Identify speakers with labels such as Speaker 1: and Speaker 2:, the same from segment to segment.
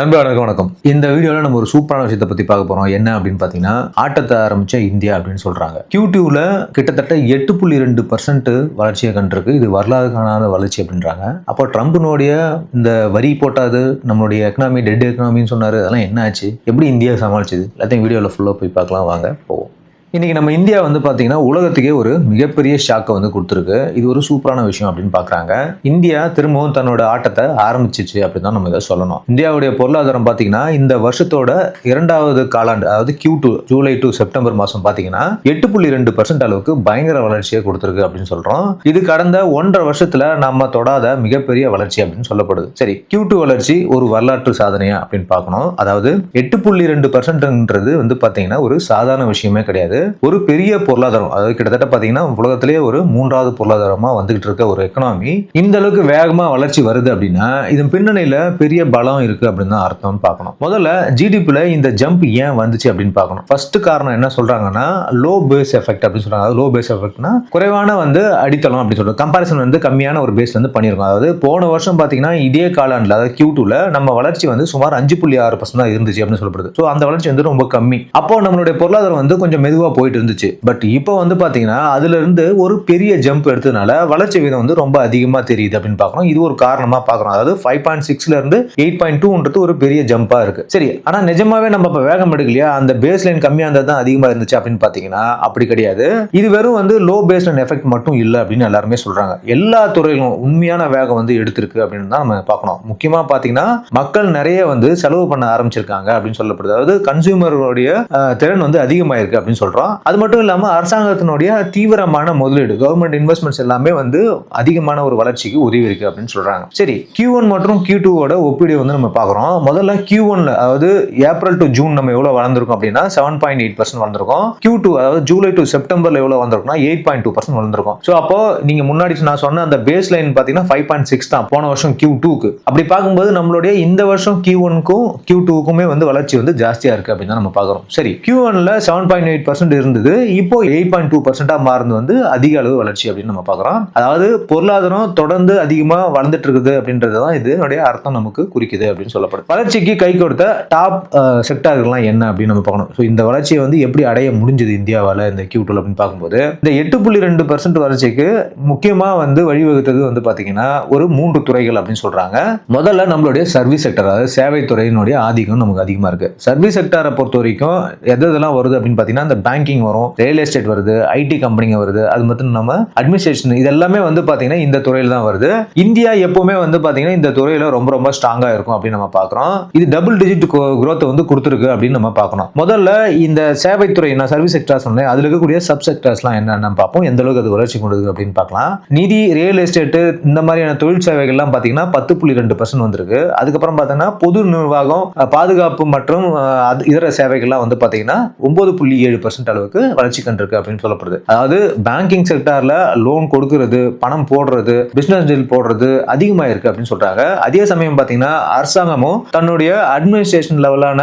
Speaker 1: நண்பர்களுக்கு வணக்கம். இந்த வீடியோவில் நம்ம ஒரு சூப்பரான விஷயத்தை பற்றி பார்க்க போகிறோம் என்ன அப்படின்னு பார்த்தீங்கன்னா ஆட்டத்தை ஆரம்பிச்ச இந்தியா அப்படின்னு சொல்கிறாங்க கியூடியூவில் கிட்டத்தட்ட எட்டு புள்ளி ரெண்டு பர்சன்ட் வளர்ச்சியை கண்டிருக்கு. இது வரலாறு காணாத வளர்ச்சி அப்படின்றாங்க. அப்போ ட்ரம்ப்னுடைய இந்த வரி போட்டாது நம்மளுடைய எக்கனாமி டெட் எக்கனாமின்னு சொன்னார். அதெல்லாம் என்ன ஆச்சு? எப்படி இந்தியா சமாளிச்சது? எல்லாத்தையும் வீடியோவில் ஃபுல்லாக போய் பார்க்கலாம். வாங்க போவோம். இன்றைக்கி நம்ம இந்தியா வந்து பார்த்தீங்கன்னா உலகத்துக்கே ஒரு மிகப்பெரிய ஷாக்கை வந்து கொடுத்துருக்கு. இது ஒரு சூப்பரான விஷயம் அப்படின்னு பார்க்குறாங்க இந்தியா திரும்பவும் தன்னோட ஆட்டத்தை ஆரம்பிச்சிச்சு அப்படின்னு தான் நம்ம இதை சொல்லணும். இந்தியாவுடைய பொருளாதாரம் பார்த்தீங்கன்னா இந்த வருஷத்தோட இரண்டாவது காலாண்டு அதாவது Q two July to September மாதம் பார்த்தீங்கன்னா எட்டு புள்ளி ரெண்டு பர்சன்ட் அளவுக்கு பயங்கர வளர்ச்சியை கொடுத்துருக்கு அப்படின்னு சொல்கிறோம் இது கடந்த ஒன்றரை வருஷத்தில் நம்ம தொடாத மிகப்பெரிய வளர்ச்சி அப்படின்னு சொல்லப்படுது. சரி கியூ டூ வளர்ச்சி ஒரு வரலாற்று சாதனையா அப்படின்னு பார்க்கணும். அதாவது எட்டு புள்ளி ரெண்டு பர்சன்ட்ன்றது வந்து பார்த்தீங்கன்னா ஒரு சாதாரண விஷயமே கிடையாது. ஒரு பெரிய பொருளாதாரம். அதாவது கிட்டத்தட்ட பார்த்தீங்கன்னா உலகத்திலேயே ஒரு மூன்றாவது பொருளாதாரமாக வந்துகிட்டு இருக்க ஒரு எக்கனாமி இந்த அளவுக்கு வேகமாக வளர்ச்சி வருது அப்படின்னா இதன் பின்னணியில் பெரிய பலம் இருக்கு அப்படின்னு தான் அர்த்தம்னு பார்க்கணும். முதல்ல ஜிடிபியில் இந்த ஜம்ப் ஏன் வந்துச்சு அப்படின்னு பார்க்கணும். ஃபர்ஸ்ட் காரணம் என்ன சொல்றாங்கன்னா லோ பேஸ் எஃபெக்ட் அப்படின்னு சொல்றாங்க. லோ பேஸ் எஃபெக்ட்னா குறைவான வந்து அடித்தளம் அப்படின்னு சொல்றாங்க கம்பாரிசன் வந்து கம்மியான ஒரு பேஸ் வந்து பண்ணியிருக்கோம். அதாவது போன வருஷம் பார்த்தீங்கன்னா இதே காலாண்டில் அதாவது கியூ டூல நம்ம வளர்ச்சி வந்து சுமார் அஞ்சு புள்ளி ஆறு பர்சன்ட் தான் இருந்துச்சு அப்படின்னு சொல்லப்படுது. ஸோ அந்த வளர்ச்சி வந்து ரொம்ப கம்மி. அப்போ நம்மளுடைய பொருளாதாரம் வந்து கொஞ்சம் மெதுவாக போயிட்டு இருந்துச்சு பட் இப்போ வந்து பார்த்தீங்கன்னா அதுல இருந்து ஒரு பெரிய ஜம்ப் எடுத்ததுனால வளர்ச்சி வீதம் வந்து ரொம்ப அதிகமாக தெரியுது அப்படின்னு பார்க்குறோம் இது ஒரு காரணமாக பார்க்குறோம் அதாவது ஃபைவ் பாயிண்ட் சிக்ஸ்ல இருந்து எயிட் பாயிண்ட் டூன்றது ஒரு பெரிய ஜம்பாக இருக்கு. சரி ஆனால் நிஜமாவே நம்ம இப்போ வேகம் எடுக்கலையா? அந்த பேஸ் லைன் கம்மியாக இருந்தது தான் அதிகமாக இருந்துச்சு அப்படின்னு பார்த்தீங்கன்னா அப்படி கிடையாது. இது வெறும் வந்து லோ பேஸ் லைன் எஃபெக்ட் மட்டும் இல்லை அப்படின்னு எல்லாருமே சொல்றாங்க. எல்லா துறையிலும் உண்மையான வேகம் வந்து எடுத்திருக்கு அப்படின்னு தான் நம்ம பார்க்கணும் முக்கியமாக பார்த்தீங்கன்னா மக்கள் நிறைய வந்து செலவு பண்ண ஆரம்பிச்சிருக்காங்க அப்படின்னு சொல்லப்படுது. அதாவது கன்சியூமருடைய திறன் வந்து அதிகமாயிருக்கு அப்படின்னு சொல்றோம் அது மட்டும் இல்லாம அரசாங்கத்தினுடைய தீவிரமான முதலீடு கவர்மெண்ட் இன்வெஸ்ட்மெண்ட்ஸ் எல்லாமே வந்து அதிகமான ஒரு வளர்ச்சிக்கு உதவி இருக்கு அப்படின்னு சொல்றாங்க. சரி கியூ ஒன் மற்றும் கியூ டூவோட ஒப்பீடு வந்து நம்ம பார்க்குறோம். முதல்ல கியூ ஒன்ல அதாவது ஏப்ரல் டு ஜூன் நம்ம எவ்வளவு வளர்ந்துருக்கோம் அப்படின்னா செவன் பாயிண்ட் எயிட் பர்சன்ட் வளர்ந்துருக்கோம். Q2 டூ அதாவது ஜூலை டு செப்டம்பர்ல எவ்வளவு வந்திருக்கும்னா எயிட் பாயிண்ட் டூ பர்சன்ட் வளர்ந்துருக்கும். ஸோ அப்போ நீங்க முன்னாடி நான் சொன்ன அந்த பேஸ் லைன் பார்த்தீங்கன்னா ஃபைவ் பாயிண்ட் சிக்ஸ் தான் போன வருஷம் கியூ டூக்கு அப்படி பார்க்கும்போது நம்மளுடைய இந்த வருஷம் கியூ ஒனுக்கும் கியூ டூக்குமே வந்து வளர்ச்சி வந்து ஜாஸ்தியா இருக்கு அப்படின்னு நம்ம பார்க்குறோம். சரி கியூ ஒன்ல செவன் பாயிண்ட் எயிட் பர்சன்ட் இருந்தது. இப்போ எயிட் பாயிண்ட் டூ பர்சன்டா மாறுது வந்து அதிக அளவு வளர்ச்சி அப்படின்னு நம்ம பார்க்குறோம். அதாவது பொருளாதாரம் தொடர்ந்து அதிகமாக வளர்ந்துட்டு இருக்குது அப்படின்றது தான் இதனுடைய அர்த்தம் நமக்கு குறிக்குது அப்படின்னு சொல்லப்படுது. வளர்ச்சிக்கு கை கொடுத்த டாப் செக்டார்கள்லாம் என்ன அப்படின்னு நம்ம பார்க்கணும். ஸோ இந்த வளர்ச்சியை வந்து எப்படி அடைய முடிஞ்சது இந்தியாவால் இந்த கியூ டூல் அப்படின்னு பார்க்கும்போது இந்த எட்டு புள்ளி ரெண்டு பர்சன்ட் வளர்ச்சிக்கு முக்கியமாக வந்து வழிவகுத்தது வந்து பார்த்தீங்கன்னா ஒரு மூன்று துறைகள் அப்படின்னு சொல்றாங்க. முதல்ல நம்மளுடைய சர்வீஸ் செக்டர் அதாவது சேவை துறையினுடைய ஆதிக்கம் நமக்கு அதிகமாக இருக்கு. சர்வீஸ் செக்டரை பொறுத்த வரைக்கும் எது எதெல்லாம் வருது அப்படின்னு பார்த்தீங்கன்னா இந்த பேங்கிங் வரும் ரியல் எஸ்டேட் வருது ஐடி கம்பெனிங்க வருது அது மட்டும் நம்ம அட்மினிஸ்ட்ரேஷன் இது எல்லாமே வந்து பார்த்தீங்கன்னா இந்த துறையில் தான் வருது. இந்தியா எப்பவுமே வந்து பார்த்தீங்கன்னா இந்த துறையில் ரொம்ப ரொம்ப ஸ்ட்ராங்காக இருக்கும் அப்படின்னு நம்ம பார்க்குறோம் இது டபுள் டிஜிட் குரோத்தை வந்து கொடுத்துருக்கு அப்படின்னு நம்ம பார்க்கணும் முதல்ல இந்த சேவைத்துறை நான் சர்வீஸ் செக்டர் சொன்னேன். அதில் இருக்கக்கூடிய சப் செக்டர்ஸ்லாம் என்னென்னு பார்ப்போம். எந்த அளவுக்கு அது வளர்ச்சி கொண்டது அப்படின்னு பார்க்கலாம். நிதி ரியல் எஸ்டேட்டு இந்த மாதிரியான தொழில் சேவைகள்லாம் பார்த்தீங்கன்னா பத்து புள்ளி ரெண்டு பர்சன்ட் வந்திருக்கு. அதுக்கப்புறம் பார்த்தீங்கன்னா பொது நிர்வாகம் பாதுகாப்பு மற்றும் அது- இதர சேவைகள்லாம் வந்து பார்த்தீங்கன்னா ஒன்பது புள்ளி ஏழு பர்சன்ட் அளவுக்கு வளர்ச்சி கண்டிருக்கு அப்படின்னு சொல்லப்படுது. அதாவது பேங்கிங் செக்டார்ல லோன் கொடுக்கறது பணம் போடுறது பிசினஸ் டீல் போடுறது அதிகமாக இருக்கு அப்படின்னு சொல்றாங்க. அதே சமயம் பார்த்தீங்கன்னா அரசாங்கமும் தன்னுடைய அட்மினிஸ்ட்ரேஷன் லெவலான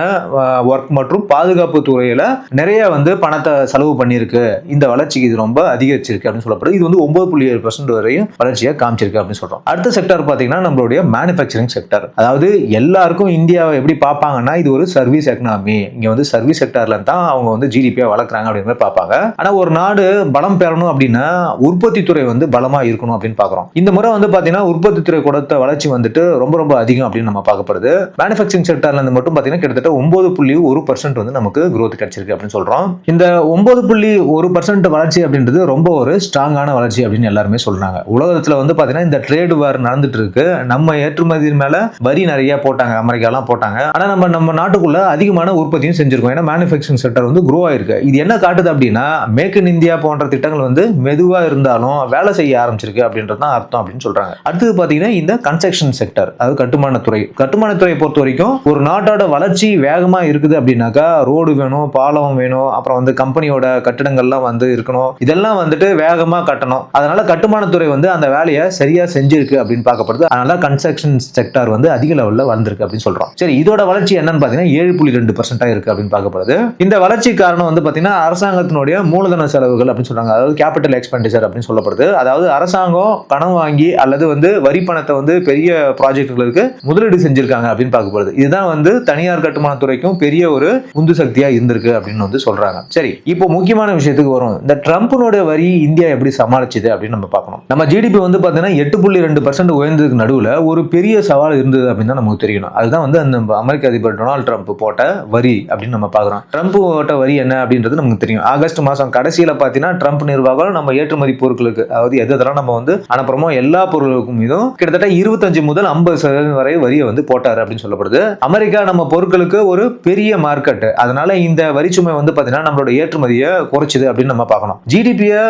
Speaker 1: ஒர்க் மற்றும் பாதுகாப்பு துறையில நிறைய வந்து பணத்தை செலவு பண்ணியிருக்கு. இந்த வளர்ச்சிக்கு இது ரொம்ப அதிகரிச்சிருக்கு அப்படின்னு சொல்லப்படுது. இது வந்து ஒன்பது புள்ளி ஏழு பர்சன்ட் வரையும் வளர்ச்சியை காமிச்சிருக்கு அப்படின்னு சொல்றோம். அடுத்த செக்டர் பார்த்தீங்கன்னா நம்மளுடைய மேனுஃபேக்சரிங் செக்டர் அதாவது எல்லாருக்கும் இந்தியாவை எப்படி பார்ப்பாங்கன்னா இது ஒரு சர்வீஸ் எக்கனாமி இங்க வந்து சர்வீஸ் செக்டர்ல தான் அவங்க வந்து ஜிடிபியை வளர்க்குறாங்க அப்படின்னு மாதிரி பார்ப்பாங்க. ஆனா ஒரு நாடு பலம் பெறணும் அப்படின்னா உற்பத்தி துறை வந்து பலமா இருக்கணும் அப்படின்னு பார்க்குறோம். இந்த முறை வந்து பார்த்தீங்கன்னா உற்பத்தி துறை கொடுத்த வளர்ச்சி வந்துட்டு ரொம்ப ரொம்ப அதிகம் அப்படின்னு நம்ம பார்க்கப்படுது மேனுஃபேக்சரிங் செக்டர்ல இருந்து மட்டும் பார்த்தீங்கன்னா கிட்டத்தட்ட ஒன்பது புள்ளி ஒரு பர்சன்ட் வந்து நமக்கு growth கிடைச்சிருக்கு அப்படின்னு சொல்றோம். இந்த ஒன்பது புள்ளி ஒரு பர்சன்ட் வளர்ச்சி அப்படின்றது ரொம்ப ஒரு ஸ்ட்ராங்கான வளர்ச்சி அப்படின்னு எல்லாருமே சொல்றாங்க. உலகத்துல வந்து பார்த்தீங்கன்னா இந்த ட்ரேட் வார் நடந்துட்டு இருக்கு. நம்ம ஏற்றுமதி மேல வரி நிறைய போட்டாங்க அமெரிக்காலாம் போட்டாங்க. ஆனா நம்ம நம்ம நாட்டுக்குள்ள அதிகமான உற்பத்தியும் செஞ்சிருக்கோம். ஏன்னா மேனுஃபேக்சரிங் செக்டர் வந்து க்ரோ ஆயிருக்கு. இது என்ன காட்டுது அப்படின்னா மேக் இன் இந்தியா போன்ற திட்டங்கள் வந்து மெதுவாக இருந்தாலும் வேலை செய்ய ஆரம்பிச்சிருக்கு அப்படின்றது தான் அர்த்தம் அப்படின்னு சொல்றாங்க. அடுத்தது பார்த்தீங்கன்னா இந்த கன்ஸ்ட்ரக்ஷன் செக்டர் அது கட்டுமானத்துறை கட்டுமானத்துறையை பொறுத்த வரைக்கும் ஒரு நாட்டோட வளர்ச்சி வேகமாக இருக்குது அப்படின்னாக்கா ரோடு வேணும் பாலம் வேணும் அப்புறம் வந்து கம்பெனியோட கட்டிடங்கள்லாம் வந்து இருக்கணும். இதெல்லாம் வந்துட்டு வேகமாக கட்டணும். அதனால கட்டுமானத்துறை வந்து அந்த வேலையை சரியாக செஞ்சிருக்கு அப்படின்னு பார்க்கப்படுது. அதனால கன்ஸ்ட்ரக்ஷன் செக்டார் வந்து அதிக லெவலில் வளர்ந்துருக்கு அப்படின்னு சொல்றோம். சரி இதோட வளர்ச்சி என்னன்னு பார்த்தீங்கன்னா ஏழு புள்ளி ரெண்டு பர்சன்டா இருக்கு அப்படின்னு பார்க்கப்படுது. இந்த வளர்ச்சி காரணம் வந்து பாத்தீங்கன்னா பார்த்தீங்கன்னா அரசாங்கத்தினுடைய மூலதன செலவுகள் அப்படின்னு சொல்றாங்க. அதாவது கேபிட்டல் எக்ஸ்பெண்டிச்சர் அப்படின்னு சொல்லப்படுது. அதாவது அரசாங்கம் பணம் வாங்கி அல்லது வந்து வரி பணத்தை வந்து பெரிய ப்ராஜெக்ட்களுக்கு முதலீடு செஞ்சிருக்காங்க அப்படின்னு பார்க்கப்படுது இதுதான் வந்து தனியார் கட்டுமானத்துறைக்கும் பெரிய ஒரு உந்து சக்தியா இருந்திருக்கு அப்படின்னு வந்து சொல்றாங்க. சரி இப்போ முக்கியமான விஷயத்துக்கு வரும். இந்த ட்ரம்ப்னுடைய வரி இந்தியா எப்படி சமாளிச்சது அப்படின்னு நம்ம பார்க்கணும். நம்ம ஜிடிபி வந்து பார்த்தீங்கன்னா எட்டு புள்ளி ரெண்டு பர்சன்ட் உயர்ந்ததுக்கு நடுவில் ஒரு பெரிய சவால் இருந்தது அப்படின்னு தான் நமக்கு தெரியணும். அதுதான் வந்து அந்த அமெரிக்க அதிபர் டொனால்டு ட்ரம்ப் போட்ட வரி அப்படின்னு நம்ம பார்க்குறோம். ட்ரம்ப் போட்ட வரி என்ன அப்படின்றது நமக்கு தெரியும். ஆகஸ்ட் மாதம் கடைசியில் பார்த்தீங்கன்னா ட்ரம்ப் நிர்வாகம் நம்ம ஏற்றுமதி பொருட்களுக்கு அதாவது எது எதெல்லாம் நம்ம வந்து அனுப்புறமோ எல்லா பொருட்களுக்கும் மீதும் கிட்டத்தட்ட இருபத்தஞ்சு முதல் ஐம்பது சதவீதம் வரை வரியை வந்து போட்டாரு அப்படின்னு சொல்லப்படுது. அமெரிக்கா நம்ம பொருட்களுக்கு ஒரு பெரிய மார்க்கெட் அதனால இந்த வரிச்சுமை வந்து பார்த்தீங்கன்னா நம்மளோட ஏற்றுமதியை குறைச்சிது அப்படின்னு நம்ம பார்க்கணும். ஜிடிபியை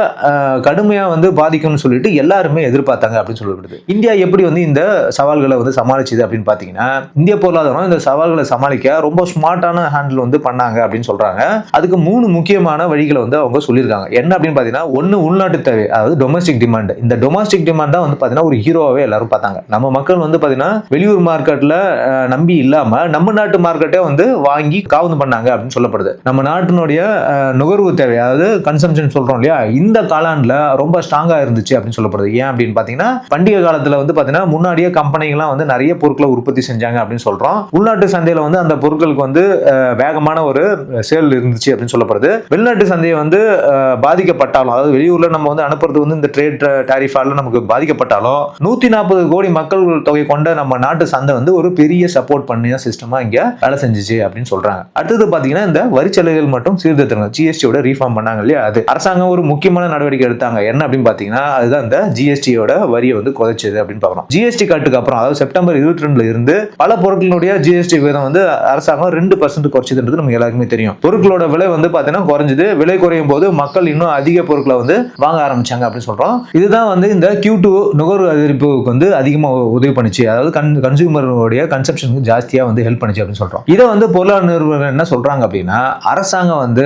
Speaker 1: கடுமையாக வந்து பாதிக்கும்னு சொல்லிட்டு எல்லாருமே எதிர்பார்த்தாங்க அப்படின்னு சொல்லப்படுது. இந்தியா எப்படி வந்து இந்த சவால்களை வந்து சமாளிச்சது அப்படின்னு பார்த்தீங்கன்னா இந்திய பொருளாதாரம் இந்த சவால்களை சமாளிக்க ரொம்ப ஸ்மார்ட்டான ஹேண்டில் வந்து பண்ணாங்க அப்படின்னு சொல்றாங்க. அதுக்கு மூணு முக்கியமான வழிகளை வந்து அவங்க சொல்லியிருக்காங்க. என்ன அப்படின்னு பார்த்தீங்கன்னா ஒன்று உள்நாட்டு தேவை அதாவது டொமஸ்டிக் டிமாண்ட் இந்த டொமஸ்டிக் டிமாண்ட் தான் வந்து பார்த்தீங்கன்னா ஒரு ஹீரோவாகவே எல்லாரும் பார்த்தாங்க. நம்ம மக்கள் வந்து பார்த்தீங்கன்னா வெளியூர் மார்க்கெட்டில் நம்பி இல்லாமல் நம்ம நாட்டு மார்க்கெட்டே வந்து வாங்கி காவந்து பண்ணாங்க அப்படின்னு சொல்லப்படுது. நம்ம நாட்டினுடைய நுகர்வு தேவை அதாவது கன்சம்ஷன் சொல்கிறோம் இல்லையா இந்த காலாண்டில் ரொம்ப ஸ்ட்ராங்காக இருந்துச்சு அப்படின்னு சொல்லப்படுது. ஏன் அப்படின்னு பார்த்தீங்கன்னா பண்டிகை காலத்தில் வந்து பார்த்தீங்கன்னா முன்னாடியே கம்பெனிகள்லாம் வந்து நிறைய பொருட்களை உற்பத்தி செஞ்சாங்க அப்படின்னு சொல்கிறோம் உள்நாட்டு சந்தையில் வந்து அந்த பொருட்களுக்கு வந்து வேகமான ஒரு சேல் இருந்துச்சு அப்படின்னு சொல்லப்படுது. வெளிநாட்டு சந்தையை வந்து பாதிக்கப்பட்டாலும் அதாவது வெளியூர்ல நம்ம வந்து அனுப்புறது வந்து இந்த ட்ரேட் டேரிஃபால நமக்கு பாதிக்கப்பட்டாலும் நூத்தி நாற்பது கோடி மக்கள் தொகை கொண்ட நம்ம நாட்டு சந்தை வந்து ஒரு பெரிய சப்போர்ட் பண்ணிய சிஸ்டமா இங்க வேலை செஞ்சுச்சு அப்படின்னு சொல்றாங்க. அடுத்தது பாத்தீங்கன்னா இந்த வரிச்சலுகைகள் மற்றும் சீர்திருத்தங்கள் ஜிஎஸ்டியோட ரீஃபார்ம் பண்ணாங்க இல்லையா? அது அரசாங்கம் ஒரு முக்கியமான நடவடிக்கை எடுத்தாங்க. என்ன அப்படின்னு பாத்தீங்கன்னா அதுதான் இந்த ஜிஎஸ்டியோட வரியை வந்து குறைச்சது அப்படின்னு பாக்கணும் ஜிஎஸ்டி கட்டுக்கு அப்புறம் அதாவது செப்டம்பர் இருபத்தி ரெண்டுல இருந்து பல பொருட்களுடைய ஜிஎஸ்டி விகிதம் வந்து அரசாங்கம் ரெண்டு பர்சன்ட் குறைச்சதுன்றது நமக்கு எல்லாருக்குமே தெரியும். பொருட்களோட விலை வந்து பாத்தீங்கன்னா குறைஞ்சது விலை குறையும் போது மக்கள் இன்னும் அதிக பொருட்களை வந்து வாங்க ஆரம்பிச்சாங்க அப்படின்னு சொல்றோம். இதுதான் வந்து இந்த கியூ டூ நுகர்வு அதிகரிப்புக்கு வந்து அதிகமாக உதவி பண்ணுச்சு. அதாவது கன் கன்சூமருடைய கன்சப்ஷனுக்கு ஜாஸ்தியா வந்து ஹெல்ப் பண்ணுச்சு அப்படின்னு சொல்றோம். இதை வந்து பொருளாதார நிறுவனம் என்ன சொல்றாங்க அப்படின்னா அரசாங்கம் வந்து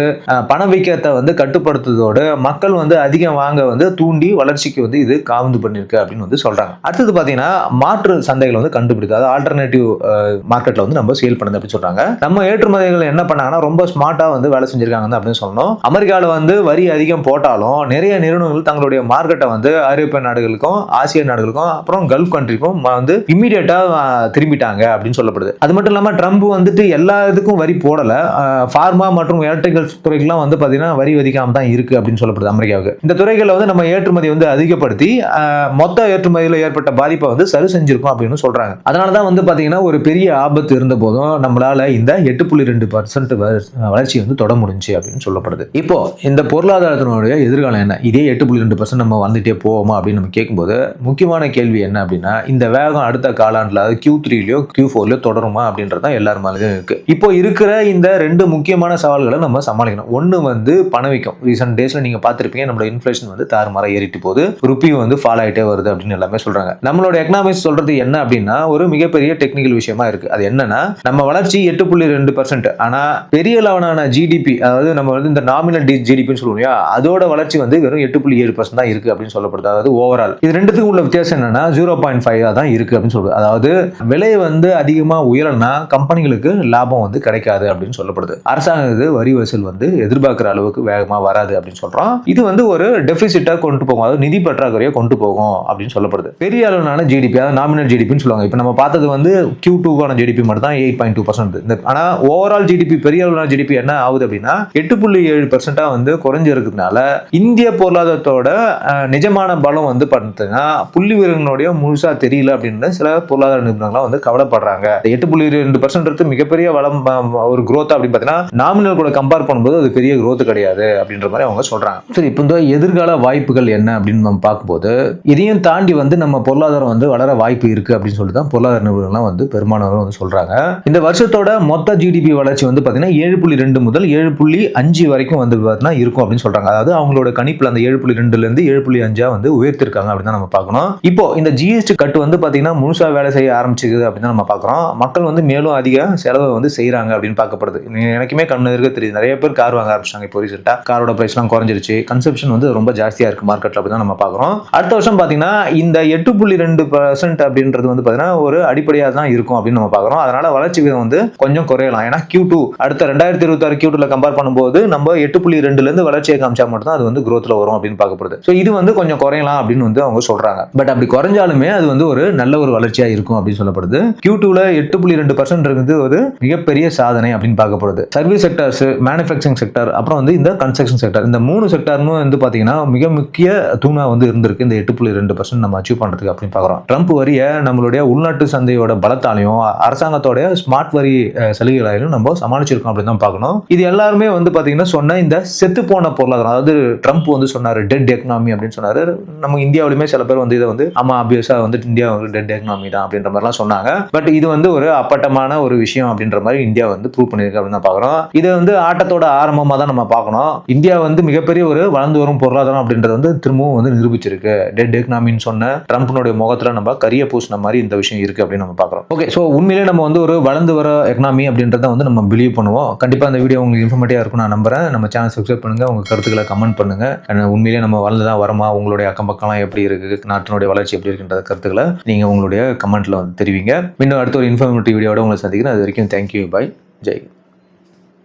Speaker 1: பணவீக்கத்தை வந்து கட்டுப்படுத்துவதோடு மக்கள் வந்து அதிகம் வாங்க வந்து தூண்டி வளர்ச்சிக்கு வந்து இது காவந்து பண்ணிருக்கு அப்படின்னு வந்து சொல்றாங்க. அடுத்தது பாத்தீங்கன்னா மாற்று சந்தைகள் வந்து கண்டுபிடிக்கும் அதாவது ஆல்டர்னேட்டிவ் மார்க்கெட்ல வந்து நம்ம சேல் பண்ணுது அப்படின்னு சொல்றாங்க. நம்ம ஏற்றுமதிகள் என்ன பண்ணாங்கன்னா ரொம்ப ஸ்மார்ட்டா வந்து வேலை செஞ்சிருக்காங்க அப்படின்னு சொன்னோம். அமெரிக்காவில் வந்து வரி அதிகம் போட்டாலும் நிறைய நிறுவனங்கள் தங்களுடைய மார்க்கெட்டை வந்து ஐரோப்பிய நாடுகளுக்கும் ஆசிய நாடுகளுக்கும் அப்புறம் கல்ஃப் கண்ட்ரிக்கும் வந்து இம்மிடியட்டா திரும்பிட்டாங்க அப்படின்னு சொல்லப்படுது. அது மட்டும் இல்லாமல் ட்ரம்ப் வந்துட்டு எல்லா இதுக்கும் வரி போடலை. ஃபார்மா மற்றும் எலக்ட்ரிக்கல் துறைக்கெல்லாம் வந்து பார்த்தீங்கன்னா வரி விதிக்காம தான் இருக்கு அப்படின்னு சொல்லப்படுது அமெரிக்காவுக்கு. இந்த துறைகளில் வந்து நம்ம ஏற்றுமதி வந்து அதிகப்படுத்தி மொத்த ஏற்றுமதியில் ஏற்பட்ட பாதிப்பை வந்து சரி செஞ்சிருக்கோம் அப்படின்னு சொல்றாங்க. அதனால தான் வந்து பார்த்தீங்கன்னா ஒரு பெரிய ஆபத்து இருந்த போதும் நம்மளால இந்த எட்டு புள்ளி ரெண்டு பர்சன்ட் வளர்ச்சி வந்து தொட முடிஞ்சு அப்படின்னு சொல்லப்படுது. இப்போ இந்த பொருளாதாரத்தினுடைய எதிர்காலம் என்ன? இதே எட்டு புள்ளி ரெண்டு பர்சன்ட் நம்ம வந்துட்டே போவோமா அப்படின்னு நம்ம கேட்கும்போது முக்கியமான கேள்வி என்ன அப்படின்னா இந்த வேகம் அடுத்த காலாண்டில் அதாவது கியூ த்ரீலயோ கியூ ஃபோர்லயோ தொடருமா அப்படின்றது தான் எல்லார் மேலேயும் இருக்கு. இப்போ இருக்கிற இந்த ரெண்டு முக்கியமான சவால்களை நம்ம சமாளிக்கணும். ஒன்று வந்து பணவீக்கம் ரீசெண்ட் டேஸ்ல நீங்க பார்த்துருப்பீங்க நம்மளோட இன்ஃபிளேஷன் வந்து தாறுமாற ஏறிட்டு போகுது. ருப்பி வந்து ஃபால் ஆகிட்டே வருது அப்படின்னு எல்லாமே சொல்றாங்க. நம்மளோட எக்கனாமிக்ஸ் சொல்றது என்ன அப்படின்னா ஒரு மிகப்பெரிய டெக்னிக்கல் விஷயமா இருக்கு. அது என்னன்னா நம்ம வளர்ச்சி எட்டு புள்ளி ரெண்டு பர்சன்ட் ஆனா பெரிய லெவலான ஜிடிபி அதாவது நம்ம வந்து இந்த நாமினல் ஜிடிபின்னு சொல்லுவோம் இல்லையா? அதோட வளர்ச்சி வந்து வெறும் எட்டு புள்ளி ஏழு பர்சன்ட் தான் இருக்கு அப்படின்னு சொல்லப்படுது. அதாவது ஓவரால் இது ரெண்டுத்துக்கும் உள்ள வித்தியாசம் என்னன்னா ஜீரோ பாயிண்ட் ஃபைவ் தான் இருக்கு அப்படின்னு சொல்லுது. அதாவது விலை வந்து அதிகமாக உயரனா கம்பெனிகளுக்கு லாபம் வந்து கிடைக்காது அப்படின்னு சொல்லப்படுது. அரசாங்கத்துக்கு வரி வசூல் வந்து எதிர்பார்க்குற அளவுக்கு வேகமாக வராது அப்படின்னு சொல்கிறோம் இது வந்து ஒரு டெபிசிட்டாக கொண்டு போகும். அதாவது நிதி பற்றாக்குறையை கொண்டு போகும் அப்படின்னு சொல்லப்படுது. பெரிய அளவிலான ஜிடிபி அதாவது நாமினல் ஜிடிபின்னு சொல்லுவாங்க. இப்போ நம்ம பார்த்தது வந்து கியூ டூக்கான ஜிடிபி மட்டும் தான் எயிட் பாயிண்ட் டூ பர்சன்ட் இந்த ஆனால் ஓவரால் ஜிடிபி பெரிய அளவிலான ஜிடிபி என்ன ஆகுது அப்படின்னா எட்டு புள்ளி ஏழு பர்சன்டா வந்து குறைஞ்சிருக்கிறதுனால இந்திய பொருளாதாரத்தோட நிஜமான பலம் வந்து பார்த்தீங்கன்னா புள்ளி விவரங்களுடைய முழுசா தெரியல அப்படின்னு சில பொருளாதார நிபுணர்கள்லாம் வந்து கவலைப்படுறாங்க. எட்டு புள்ளி ரெண்டு பர்சன்ட் மிகப்பெரிய வளம் ஒரு குரோத் அப்படின்னு பார்த்தீங்கன்னா நாமினல் கூட கம்பேர் பண்ணும்போது அது பெரிய குரோத் கிடையாது அப்படின்ற மாதிரி அவங்க சொல்றாங்க. சரி இப்போ இந்த எதிர்கால வாய்ப்புகள் என்ன அப்படின்னு நம்ம பார்க்கும்போது இதையும் தாண்டி வந்து நம்ம பொருளாதாரம் வந்து வளர வாய்ப்பு இருக்கு அப்படின்னு சொல்லி தான் பொருளாதார நிபுணர்கள்லாம் வந்து பெரும்பாலானவர் வந்து சொல்றாங்க. இந்த வருஷத்தோட மொத்த ஜிடிபி வளர்ச்சி வந்து பார்த்தீங்கன்னா ஏழு புள்ளி ரெண்டு முதல் ஏழு புள்ளி அஞ்சு வரைக்கும் வந்து பார்த்தீங்கன்னா இருக்கும் அப்படின்னு சொல்றாங்க. அதாவது அவங்களோட கணிப்புல அந்த ஏழு புள்ளி ரெண்டுல இருந்து ஏழு புள்ளி அஞ்சா வந்து உயர்த்திருக்காங்க அப்படின்னு நம்ம பார்க்கணும். இப்போ இந்த ஜிஎஸ்டி கட்டு வந்து பார்த்தீங்கன்னா முழுசா வேலை செய்ய ஆரம்பிச்சிருக்குது அப்படின்னு நம்ம பார்க்குறோம். மக்கள் வந்து மேலும் அதிக செலவை வந்து செய்கிறாங்க அப்படின்னு பார்க்கப்படுது. எனக்குமே கண்ணு இருக்க தெரியுது. நிறைய பேர் கார் வாங்க ஆரம்பிச்சாங்க இப்போ ரீசெண்டாக காரோட ப்ரைஸ்லாம் குறைஞ்சிருச்சு. கன்சப்ஷன் வந்து ரொம்ப ஜாஸ்தியா இருக்கு மார்க்கெட்ல அப்படி தான் நம்ம பார்க்குறோம். அடுத்த வருஷம் பார்த்தீங்கன்னா இந்த எட்டு புள்ளி ரெண்டு பர்சன்ட் அப்படின்றது வந்து பார்த்தீங்கன்னா ஒரு அடிப்படையாக தான் இருக்கும் அப்படின்னு நம்ம பார்க்குறோம். அதனால வளர்ச்சி விதம் வந்து கொஞ்சம் குறையலாம். ஏன்னா கியூ டூ அடுத்த ரெண்டாயிரத்தி இருபத்தாறு கியூ டூல கம்பேர் பண்ணும்போது பார்க்கும்போது நம்ம எட்டு புள்ளி ரெண்டுல இருந்து வளர்ச்சியை காமிச்சா மட்டும் அது வந்து growthல வரும் அப்படின்னு பார்க்கப்படுது. ஸோ இது வந்து கொஞ்சம் குறையலாம் அப்படின்னு வந்து அவங்க சொல்றாங்க. பட் அப்படி குறைஞ்சாலுமே அது வந்து ஒரு நல்ல ஒரு வளர்ச்சியா இருக்கும் அப்படின்னு சொல்லப்படுது. கியூ டூல எட்டு புள்ளி ரெண்டு பர்சன்ட் இருக்குது ஒரு மிகப்பெரிய சாதனை அப்படின்னு பார்க்கப்படுது. சர்வீஸ் செக்டர்ஸ் மேனுஃபேக்சரிங் செக்டர் அப்புறம் வந்து இந்த கன்ஸ்ட்ரக்ஷன் செக்டர் இந்த மூணு செக்டருமே வந்து பாத்தீங்கன்னா மிக முக்கிய தூணா வந்து இருந்திருக்கு. இந்த எட்டு புள்ளி ரெண்டு பர்சன்ட் நம்ம அச்சீவ் பண்றதுக்கு அப்படின்னு பார்க்குறோம். ட்ரம்ப் வரிய நம்மளுடைய உள்நாட்டு சந்தையோட பலத்தாலையும் அரசாங்கத்தோட ஸ்மார்ட் வரி சலுகைகளாலையும் சலுகைகளாலும் நம்ம சமாளிச்சிருக்கோம் அப்படின்னு தான் பார்க்கணும். இது எல்லாருமே வந்து பாத்தீங்கன்னா சொன்ன இந்த செத்து போன பொருளாதாரம் அதாவது ட்ரம்ப் வந்து சொன்னாரு டெட் எக்கனாமி அப்படின்னு சொன்னாரு. நம்ம இந்தியாவிலுமே சில பேர் வந்து இதை வந்து ஆமா ஆப்வியஸா வந்து இந்தியா வந்து டெட் எக்கனாமி தான் அப்படின்ற மாதிரிலாம் சொன்னாங்க. பட் இது வந்து ஒரு அப்பட்டமான ஒரு விஷயம் அப்படின்ற மாதிரி இந்தியா வந்து ப்ரூவ் பண்ணியிருக்கு அப்படின்னு தான் பார்க்குறோம் இது வந்து ஆட்டத்தோட ஆரம்பமாக தான் நம்ம பார்க்கணும் இந்தியா வந்து மிகப்பெரிய ஒரு வளர்ந்து வரும் பொருளாதாரம் அப்படின்றது வந்து திரும்பவும் வந்து நிரூபிச்சிருக்கு. டெட் எக்கனாமின்னு சொன்ன ட்ரம்ப்னுடைய முகத்துல நம்ம கரிய பூசின மாதிரி இந்த விஷயம் இருக்கு அப்படின்னு நம்ம பார்க்குறோம் ஓகே ஸோ உண்மையிலே நம்ம வந்து ஒரு வளர்ந்து வர எக்கனாமி அப்படின்றத வந்து நம்ம பிலீவ் பண்ணுவோம். கண்டிப்பா இந்த வீடியோ உங்களுக்கு இன்ஃபர்மேட்டிவா இருக்கும் நான் நம்புகிறேன் நம்ம சேனல் சப்ஸ்கிரைப் பண்ணுங்கள் உங்கள் கருத்துக்களை கமெண்ட் பண்ணுங்கள் உண்மையிலேயே நம்ம வளர்ந்து தான் வரமா உங்களுடைய அக்கம் பக்கம்லாம் எப்படி இருக்குது நாட்டினுடைய வளர்ச்சி எப்படி இருக்குன்ற கருத்துக்களை நீங்கள் உங்களுடைய கமெண்ட்டில் வந்து தெரிவிங்க. இன்னும் அடுத்த ஒரு இன்ஃபர்மேட்டிவ் வீடியோட உங்களை சந்திக்கிறேன். அது வரைக்கும் தேங்க்யூ பை ஜெய்.